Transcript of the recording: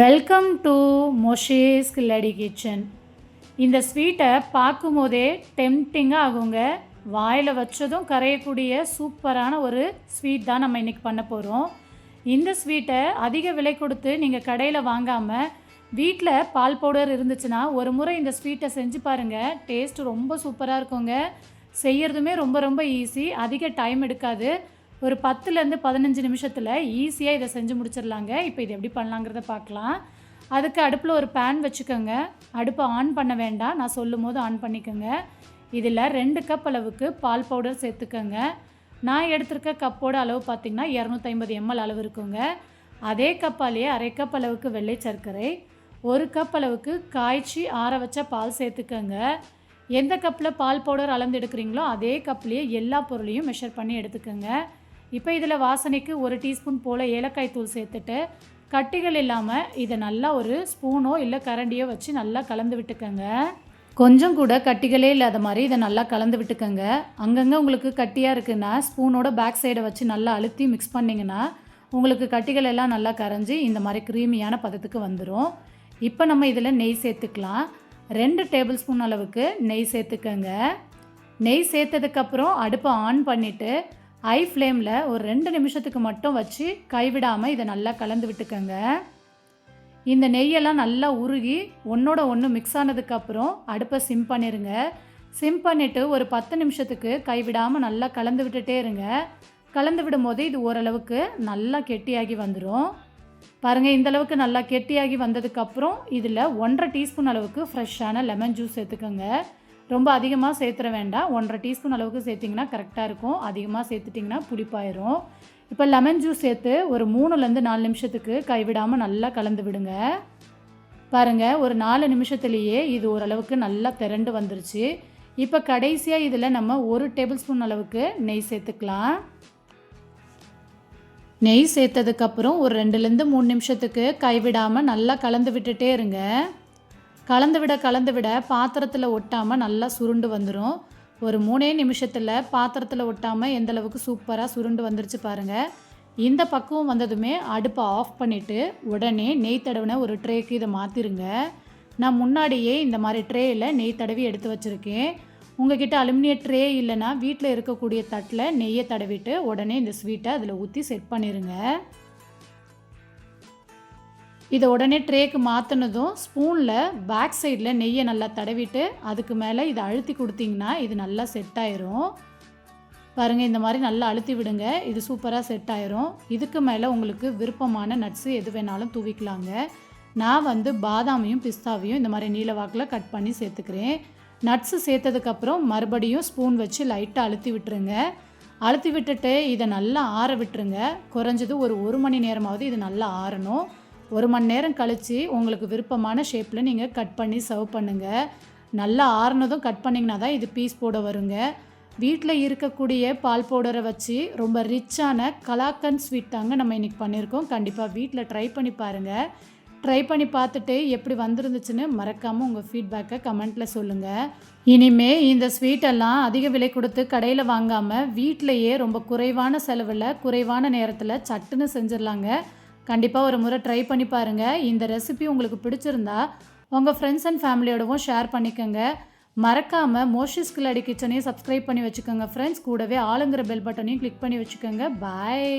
Welcome to Moshes Killadi kitchen இந்த ஸ்வீட்டை பார்க்கும்போதே டெம்டிங்காக ஆகுங்க. வாயில் வச்சதும் கரையக்கூடிய சூப்பரான ஒரு ஸ்வீட் தான் நம்ம இன்றைக்கி பண்ண போகிறோம் இந்த ஸ்வீட்டை அதிக விலை கொடுத்து நீங்கள் கடையில் வாங்காமல் வீட்டில் பால் பவுடர் இருந்துச்சுன்னா ஒரு முறை இந்த ஸ்வீட்டை செஞ்சு பாருங்கள் டேஸ்ட் ரொம்ப சூப்பராக இருக்குங்க. செய்யறதுமே ரொம்ப ரொம்ப ஈஸி அதிக டைம் எடுக்காது. ஒரு பத்துலேருந்து பதினஞ்சு நிமிஷத்தில் ஈஸியாக இதை செஞ்சு முடிச்சிடலாங்க. இப்போ இது எப்படி பண்ணலாங்கிறத பார்க்கலாம். அதுக்கு அடுப்பில் ஒரு பேன் வச்சுக்கோங்க. அடுப்பை ஆன் பண்ண வேண்டாம். நான் சொல்லும் போது ஆன் பண்ணிக்கோங்க. இதில் ரெண்டு கப் அளவுக்கு பால் பவுடர் சேர்த்துக்கோங்க. நான் எடுத்திருக்க கப்போட அளவு பார்த்திங்கன்னா இரநூத்தைம்பது எம்எல் அளவு இருக்குங்க. அதே கப்பாலேயே அரை கப் அளவுக்கு வெள்ளை சர்க்கரை ஒரு கப் அளவுக்கு காய்ச்சி ஆற வச்ச பால் சேர்த்துக்கோங்க. எந்த கப்பில் பால் பவுடர் அளந்து எடுக்கிறீங்களோ அதே கப்லேயே எல்லா பொருளையும் மெஷர் பண்ணி எடுத்துக்கோங்க. இப்போ இதில் வாசனைக்கு ஒரு டீஸ்பூன் போல் ஏலக்காய் தூள் சேர்த்துட்டு கட்டிகள் இல்லாமல் இதை நல்லா ஒரு ஸ்பூனோ இல்லை கரண்டியோ வச்சு நல்லா கலந்து விட்டுக்கோங்க. கொஞ்சம் கூட கட்டிகளே இல்லாத மாதிரி இதை நல்லா கலந்து விட்டுக்கோங்க. அங்கங்கே உங்களுக்கு கட்டியாக இருக்குன்னா ஸ்பூனோட பேக் சைடை வச்சு நல்லா அழுத்தி மிக்ஸ் பண்ணிங்கன்னா உங்களுக்கு கட்டிகள் எல்லாம் நல்லா கரைஞ்சி இந்த மாதிரி க்ரீமியான பதத்துக்கு வந்துடும் இப்போ நம்ம இதில் நெய் சேர்த்துக்கலாம். ரெண்டு டேபிள் ஸ்பூன் அளவுக்கு நெய் சேர்த்துக்கோங்க. நெய் சேர்த்ததுக்கப்புறம் அடுப்பை ஆன் பண்ணிவிட்டு ஐ ஃப்ளேமில் ஒரு ரெண்டு நிமிஷத்துக்கு மட்டும் வச்சு கைவிடாமல் இதை நல்லா கலந்து விட்டுக்கோங்க. இந்த நெய்யெல்லாம் நல்லா உருகி ஒன்றோட ஒன்று மிக்ஸ் ஆனதுக்கப்புறம் அடுப்பை சிம் பண்ணிடுங்க சிம் பண்ணிவிட்டு ஒரு பத்து நிமிஷத்துக்கு கைவிடாமல் நல்லா கலந்து விட்டுட்டே இருங்க. கலந்து விடும்போது இது ஓரளவுக்கு நல்லா கெட்டியாகி வந்துடும் பாருங்கள் இந்தளவுக்கு நல்லா கெட்டியாகி வந்ததுக்கப்புறம் இதில் ஒன்றரை டீஸ்பூன் அளவுக்கு ஃப்ரெஷ்ஷான லெமன் ஜூஸ் சேர்த்துக்கோங்க. ரொம்ப அதிகமாக சேர்த்துற வேண்டாம். ஒன்றரை டீஸ்பூன் அளவுக்கு சேர்த்திங்கன்னா கரெக்டாக இருக்கும். அதிகமாக சேர்த்துட்டிங்கன்னா புளிப்பாயிரும். இப்போ லெமன் ஜூஸ் சேர்த்து ஒரு மூணுலேருந்து நாலு நிமிஷத்துக்கு கைவிடாமல் நல்லா கலந்து விடுங்க. பாருங்கள் ஒரு நாலு நிமிஷத்துலேயே இது ஓரளவுக்கு நல்லா திரண்டு வந்துருச்சு. இப்போ கடைசியாக இதில் நம்ம ஒரு டேபிள் ஸ்பூன் அளவுக்கு நெய் சேர்த்துக்கலாம். நெய் சேர்த்ததுக்கப்புறம் ஒரு ரெண்டுலேருந்து மூணு நிமிஷத்துக்கு கைவிடாமல் நல்லா கலந்து விட்டுட்டே இருங்க. கலந்து விட கலந்து விட பாத்திரத்தில் ஒட்டாமல் நல்லா சுருண்டு வந்துடும் ஒரு மூணே நிமிஷத்தில் பாத்திரத்தில் ஒட்டாமல் எந்தளவுக்கு சூப்பராக சுருண்டு வந்துருச்சு பாருங்கள் இந்த பக்குவம் வந்ததுமே அடுப்பை ஆஃப் பண்ணிவிட்டு உடனே நெய் தடவின ஒரு ட்ரேக்கு இதை மாற்றிருங்க நான் முன்னாடியே இந்த மாதிரி ட்ரேயில் நெய் தடவி எடுத்து வச்சுருக்கேன். உங்ககிட்ட அலுமினிய ட்ரே இல்லைன்னா வீட்டில் இருக்கக்கூடிய தட்டில் நெய்யை தடவிட்டு உடனே இந்த ஸ்வீட்டை அதில் ஊற்றி செட் பண்ணிடுங்க இதை உடனே ட்ரேக்கு மாற்றினதும் ஸ்பூனில் பேக் சைடில் நெய்யை நல்லா தடவிட்டு அதுக்கு மேலே இதை அழுத்தி கொடுத்தீங்கன்னா இது நல்லா செட் ஆயிரும். பாருங்கள் இந்த மாதிரி நல்லா அழுத்தி விடுங்க. இது சூப்பராக செட் ஆயிரும். இதுக்கு மேலே உங்களுக்கு விருப்பமான நட்ஸு எது வேணாலும் தூவிக்கலாங்க. நான் வந்து பாதாமையும் பிஸ்தாவையும் இந்த மாதிரி நீல வாக்கில் கட் பண்ணி சேர்த்துக்கிறேன். நட்ஸு சேர்த்ததுக்கப்புறம் மறுபடியும் ஸ்பூன் வச்சு லைட்டாக அழுத்தி விட்டுருங்க. அழுத்தி விட்டுட்டு இதை நல்லா ஆற விட்டுருங்க. குறைஞ்சது ஒரு ஒரு மணி நேரமாவது இது நல்லா ஆறணும். ஒரு மணி நேரம் கழித்து உங்களுக்கு விருப்பமான ஷேப்பில் நீங்கள் கட் பண்ணி சர்வ் பண்ணுங்கள் நல்லா ஆறுனதும் கட் பண்ணிங்கன்னா தான் இது பீஸ் போட வருங்க. வீட்டில் இருக்கக்கூடிய பால் பவுடரை வச்சு ரொம்ப ரிச்சான கலாக்கன் ஸ்வீட் தாங்க நம்ம இன்றைக்கி பண்ணியிருக்கோம் கண்டிப்பாக வீட்டில் ட்ரை பண்ணி பாருங்கள் ட்ரை பண்ணி பார்த்துட்டு எப்படி வந்துருந்துச்சுன்னு மறக்காமல் உங்கள் ஃபீட்பேக்கை கமெண்ட்டில் சொல்லுங்கள் இனிமே இந்த ஸ்வீட்டெல்லாம் அதிக விலை கொடுத்து கடையில் வாங்காமல் வீட்டிலையே ரொம்ப குறைவான செலவில் குறைவான நேரத்தில் சட்டுன்னு செஞ்சிடலாங்க. கண்டிப்பாக ஒரு முறை ட்ரை பண்ணி பாருங்கள் இந்த ரெசிபி உங்களுக்கு பிடிச்சிருந்தா உங்கள் ஃப்ரெண்ட்ஸ் அண்ட் ஃபேமிலியோடவும் ஷேர் பண்ணிக்கோங்க. மறக்காமல் மோஷிஸ் கிளாடி கிச்சனையும் சப்ஸ்கிரைப் பண்ணி வச்சுக்கோங்க. ஃப்ரெண்ட்ஸ் கூடவே ஆளுங்கிற பெல் பட்டனையும் கிளிக் பண்ணி வச்சுக்கோங்க. பாய்